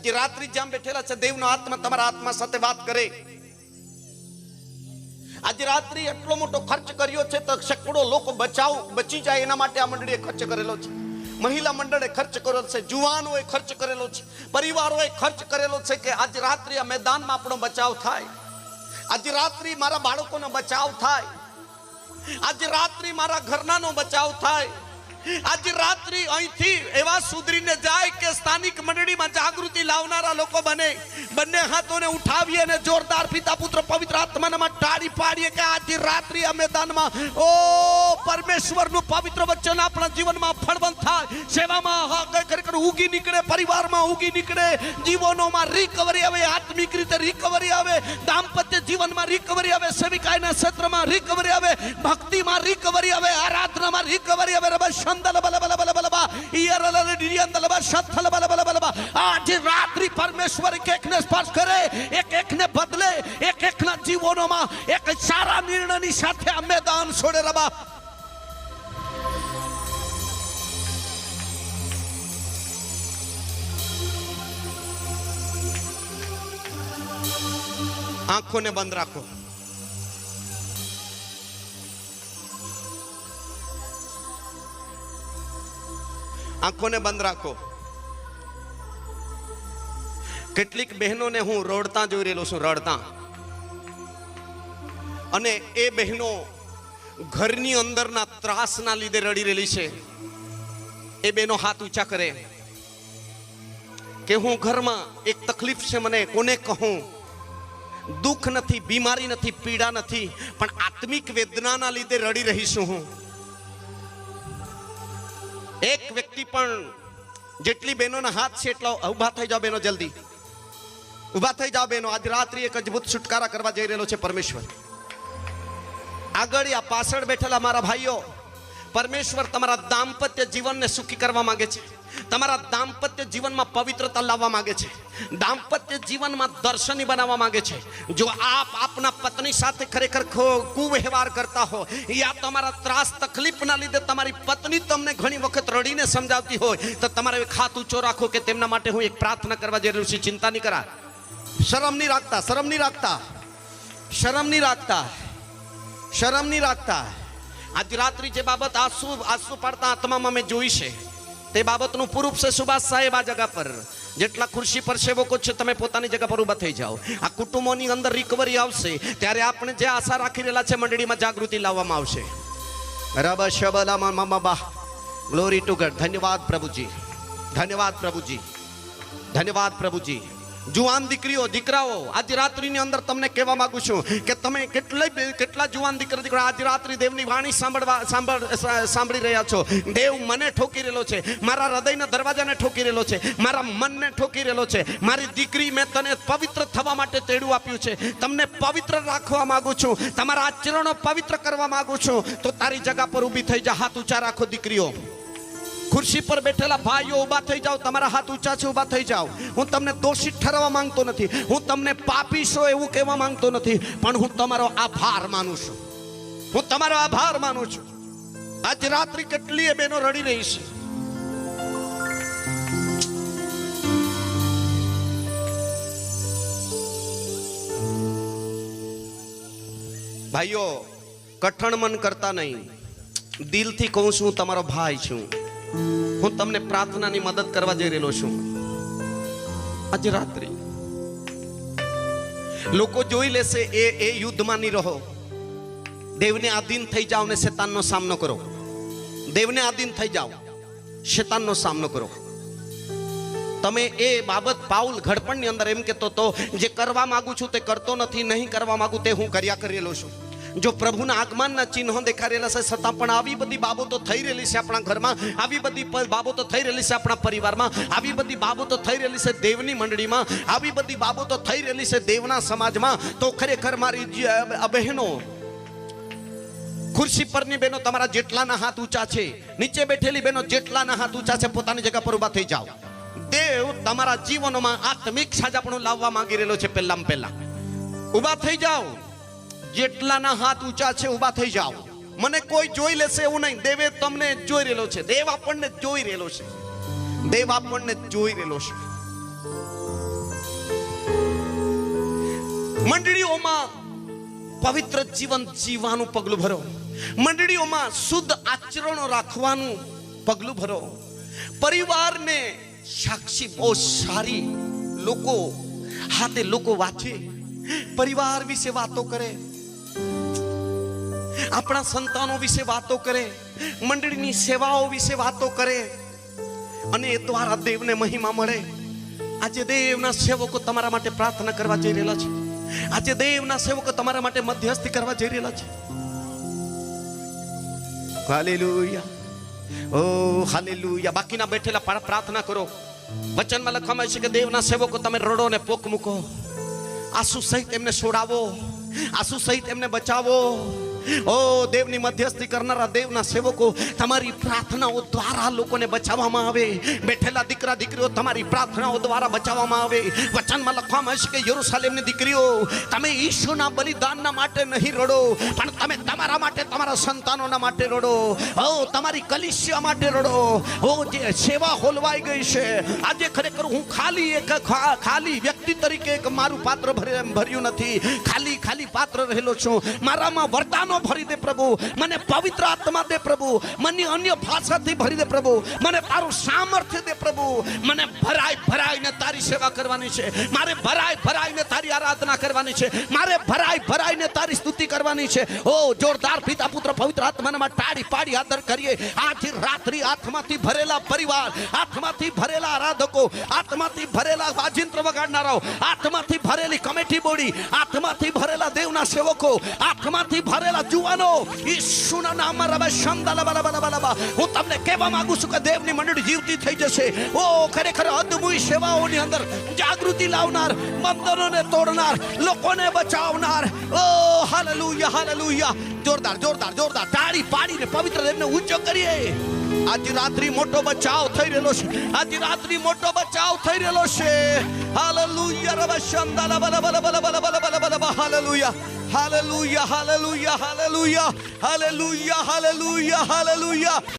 આજે રાત્રિ જ્યાં બેઠેલા છે, દેવનો આત્મા, તમારા આત્મા સાથે વાત કરે. આજે રાત્રિ એટલો મોટો ખર્ચ કર્યો છે તો સેંકડો લોકો બચાવ, બચી જાય એના માટે આ મંડળીએ ખર્ચ કરેલો છે. મહિલા મંડળે ખર્ચ કરેલો છે, જુવાનોએ ખર્ચ કરેલો છે, પરિવારોએ ખર્ચ કરેલો છે કે આજ રાત્રિ આ મેદાનમાં આપણો બચાવ થાય. આજે રાત્રિ મારા બાળકોનો બચાવ થાય. આજે રાત્રિ મારા ઘરનાનો બચાવ થાય. આજે રાત્રિ અહીંથી એવા સુધરીને સ્થાનિક મંડળીમાં જાગૃતિ લાવનારા લોકો બને. બંને હાથોને ઉઠાવીએ અને જોરદાર પિતા પુત્ર પવિત્ર આત્માનામાં ટાળી પાડીએ કે આજે રાત્રિ આ મેદાનમાં, ઓ પરમેશ્વરનું પવિત્ર વચન આપણા જીવનમાં ફળવંત થાય. સેવામાં ખરેખર ઉગી નીકળે, પરિવારમાં ઉગી નીકળે, જીવનોમાં રિકવરી આવે, આત્મિક રીતે રિકવરી આવે, દાંપત્ય જીવનમાં રિકવરી આવે, સેવિકાયના ક્ષેત્રમાં રિકવરી આવે, ભક્તિમાં રિકવરી આવે, આરાધનામાં રિકવરી આવે રબ શંદલ બલ બલ બલ આજે રાત્રિ એકને સ્પર્શ કરે એક એકને બદલે એક એકના જીવનોમાં એક સારા નિર્ણયની સાથે આ મેદાન છોડે રબા આંખોને બંધ રાખો આંખોને બંધ રાખો. કેટલીક બહેનોને હું રડતા જોઈ રહેલો છું, રડતા. અને એ બહેનો ઘરની અંદરના ત્રાસના લીધે રડી રહેલી છે. એ બેનો હાથ ઊંચા કરે. કે હું ઘરમાં એક તકલીફ છે મને, કોને કહું? દુઃખ નથી, બીમારી નથી, પીડા નથી, પણ આત્મિક વેદનાના લીધે રડી રહી છું હું. એક વ્યક્તિ પણ જેટલી બહેનોના હાથ છે એટલા ઊભા થઈ જાઓ બહેનો જલ્દી. ઊભા થઈ જાઓ બહેનો. આજ રાત્રિ એક અદ્ભુત છુટકારા કરવા જઈ રહેલો છે પરમેશ્વર. આગળ આ પાછળ બેઠેલા મારા ભાઈઓ, પરમેશ્વર તમારા દાંપત્ય જીવનને સુખી કરવા માંગે છે. તમારા દાંપત્ય જીવનમાં પવિત્રતા લાવવા માંગે છે. દાંપત્ય જીવનમાં દર્શની બનાવવા માંગે છે. જો આપ આપના પત્ની સાથે ખરેખર કુવ્યવહાર કરતા હો, યા તમારા ત્રાસ તકલીફના લીધે તમારી પત્ની તમને ઘણી વખત રડીને સમજાવતી હોય, તો તમારે હાથ ઊંચો રાખો કે તેમના માટે હું એક પ્રાર્થના કરવા જઈ રહ્યો છું. ચિંતા નહીં કરા. શરમ નહીં રાખતા, શરમ નહીં રાખતા. શરમ નહીં રાખતા. શરમ નહીં રાખતા. આજ રાત્રિ જે બાબત આંસુ આંસુ પાડતા આત્મામાં મેં જોઈ છે. તે બાબતનું પૂરું છે સુભાષ સાહેબ આ જગા પર. જેટલા ખુરશી પર સેવકો છે, તમે પોતાની જગા પર ઊભા થઈ જાઓ. આ કુટુંબોની અંદર રિકવરી આવશે, ત્યારે આપણે જે આશા રાખી રહેલા છે, મંડળીમાં જાગૃતિ લાવવામાં આવશે. રબ શબલામાં મમ બા. ગ્લોરી ટુ ગડ ધન્યવાદ પ્રભુજી. ધન્યવાદ પ્રભુજી. ધન્યવાદ પ્રભુજી. જુવાન દીકરીઓ, દીકરાઓ, આજે રાત્રિની અંદર તમને કહેવા માંગુ છું કે તમે કેટલાય કેટલા જુવાન દીકરા દીકરા આજે રાત્રિ દેવની વાણી સાંભળવા સાંભળ સાંભળી રહ્યા છો. દેવ મને ઠોકી રહેલો છે, મારા હૃદયના દરવાજાને ઠોકી રહેલો છે, મારા મનને ઠોકી રહેલો છે, મારી દીકરી મેં તને પવિત્ર થવા માટે તેડું આપ્યું છે. તમને પવિત્ર રાખવા માંગુ છું, તમારા આચરણો પવિત્ર કરવા માંગુ છું. તો તારી જગા પર ઊભી થઈ જા, હાથ ઊંચા રાખો દીકરીઓ. ખુરશી પર બેઠેલા ભાઈઓ ઊભા થઈ જાઓ, તમારા હાથ ઊંચા છે, ઊભા થઈ જાઓ. હું તમને દોષિત ઠરવા માંગતો નથી. હું તમને પાપી છો એવું કહેવા માંગતો નથી, પણ હું તમારો આભાર માનું છું. હું તમારો આભાર માનું છું. આજ રાત્રિ કેટલીય બહેનો રડી રહી છે. ભાઈઓ, કઠણ મન કરતા નહીં. દિલથી કહું છું તમારો ભાઈ છું. હું તમને પ્રાર્થનાની મદદ કરવા જઈ રહેલો છું. આજ રાત્રિ લોકો જોઈ લેશે એ એ યુદ્ધમાં નહીં રહો. દેવને આધીન થઈ જાઓ ને શેતાનનો સામનો કરો. દેવને આધીન થઈ જાઓ, શેતાનનો સામનો કરો. તમે એ બાબત પાઉલ ઘડપણની અંદર એમ કહેતો તો, જે કરવા માંગુ છું તે કરતો નથી, નહીં કરવા માંગુ તે હું કર્યા કરેલો છું. જો પ્રભુના આગમનના ચિહ્નો દેખાડેલા છે, છતાં પણ આવી બધી બાબતો થઈ રહેલી છે આપણા ઘરમાં, આવી બધી બાબતો થઈ રહેલી છે આપણા પરિવારમાં, આવી બધી બાબતો થઈ રહેલી છે દેવની મંડળીમાં, આવી બધી બાબતો થઈ રહેલી છે દેવના સમાજમાં. તો ખરેખર મારી બહેનો, ખુરશી પરની બહેનો તમારા જેટલાના હાથ ઊંચા છે, નીચે બેઠેલી બહેનો જેટલાના હાથ ઊંચા છે, પોતાની જગ્યા પર ઊભા થઈ જાઓ. દેવ તમારા જીવનોમાં આત્મિક સાજાપણું લાવવા માંગી રહેલો છે પહેલામાં પહેલા. ઊભા થઈ જાઓ. જેટલાના હાથ ઊંચા છે ઊભા થઈ જાઓ. મને કોઈ જોઈ લેશે એવું નહીં. દેવે તમને જોઈ રહેલો છે. દેવ આપણને જોઈ રહેલો છે. દેવ આપણને જોઈ રહેલો છે. મંડળીઓમાં પવિત્ર જીવન જીવવાનું પગલું ભરો. મંડળીઓમાં શુદ્ધ આચરણો રાખવાનું પગલું ભરો. પરિવારને સાક્ષી બહુ સારી લોકો હાથે લોકો વાંચે. પરિવાર વિશે વાતો કરે. આપણા સંતાનો વિશે વાતો કરે, મંડળીની સેવાઓ વિશે વાતો કરે, અને એ દ્વારા દેવને મહિમા મળે. આજે દેવના સેવકો તમારા માટે પ્રાર્થના કરવા જઈ રહેલા છે. આજે દેવના સેવકો તમારા માટે મધ્યસ્થી કરવા જઈ રહેલા છે. હાલેલુયા. ઓ હાલેલુયા. બાકીના બેઠેલા પ્રાર્થના કરો. વચનમાં લખવામાં આવ્યું છે કે દેવના સેવકો તમે રડો ને પોક મૂકો. આંસુ સહિત એમને છોડાવો. આંસુ સહિત એમને બચાવો. ઓ દેવની મધ્યસ્થી કરનારા દેવના સેવકો, તમારી પ્રાર્થનાઓ દ્વારા લોકોને બચાવવામાં આવે. બેઠેલા દીકરા, દીકરીઓ, તમારી પ્રાર્થનાઓ દ્વારા બચાવવામાં આવે. વચનમાં લખવામાં આવશે કે યરુસાલેમની દીકરીઓ, તમે ઈશુના બલિદાનના માટે નહીં રડો, પણ તમે તમારા માટે, તમારા સંતાનોના માટે રડો. ઓ, તમારી કલિશિયા માટે રડો. ઓ, જે સેવા હોલવાઈ ગઈ છે. આજે ખરેખર હું ખાલી એક ખાલી વ્યક્તિ તરીકે એક મારું પાત્ર ભરે- ભર્યું નથી. ખાલી ખાલી પાત્ર રહેલો છું. મારામાં વરદાનો ભરી દે પ્રભુ. મને પવિત્ર આત્મા દે પ્રભુ. મને અન્ય ભાષાથી ભરી દે પ્રભુ. મને તારું સામર્થ્ય દે પ્રભુ. મને ભરાય ભરાઈને તારી સેવા કરવાની છે. મારે ભરાય ભરાઈને તારી આરાધના કરવાની છે. મારે ભરાય ભરાઈને તારી સ્તુતિ કરવાની છે. ઓ, જોરદાર પિતા પુત્ર પવિત્ર આત્માનામાં ટાળી પાડી આદર કરીએ. આથી રાત્રિ આત્માથી ભરેલા પરિવાર, આત્માથી ભરેલા આરાધકો, આત્માથી ભરેલા વાજિંત્ર વગાડનારાઓ, આત્માથી ભરેલી કમિટી બોડી, આત્માથી ભરેલા દેવના સેવકો, આત્માથી ભરેલા જુવાનો. ઈશુના નામમાં રબે શંદલા બલા બલા બલા બલા. હું તમને કહેવા માંગુ છું કે દેવની મંડળી જીવતી થઈ જશે. ઓ, ખરેખર અદ્ભુત સેવાઓની અંદર જાગૃતિ લાવનાર બંધનોને તોડનાર, લોકોને બચાવનાર. ઓ, હાલેલુયા હાલેલુયા. જોરદાર જોરદાર જોરદાર. તાળી પાડીને પવિત્ર દેવને ઊંચો કરીએ. આજે રાત્રિ મોટો બચાવ થઈ રહેલો છે. આજે રાત્રિ મોટો બચાવ થઈ રહેલો છે. હાલેલુયા રબશંદા બલ બલ બલ બલ બલ બલ બલ hallelujah hallelujah hallelujah hallelujah hallelujah hallelujah hallelujah.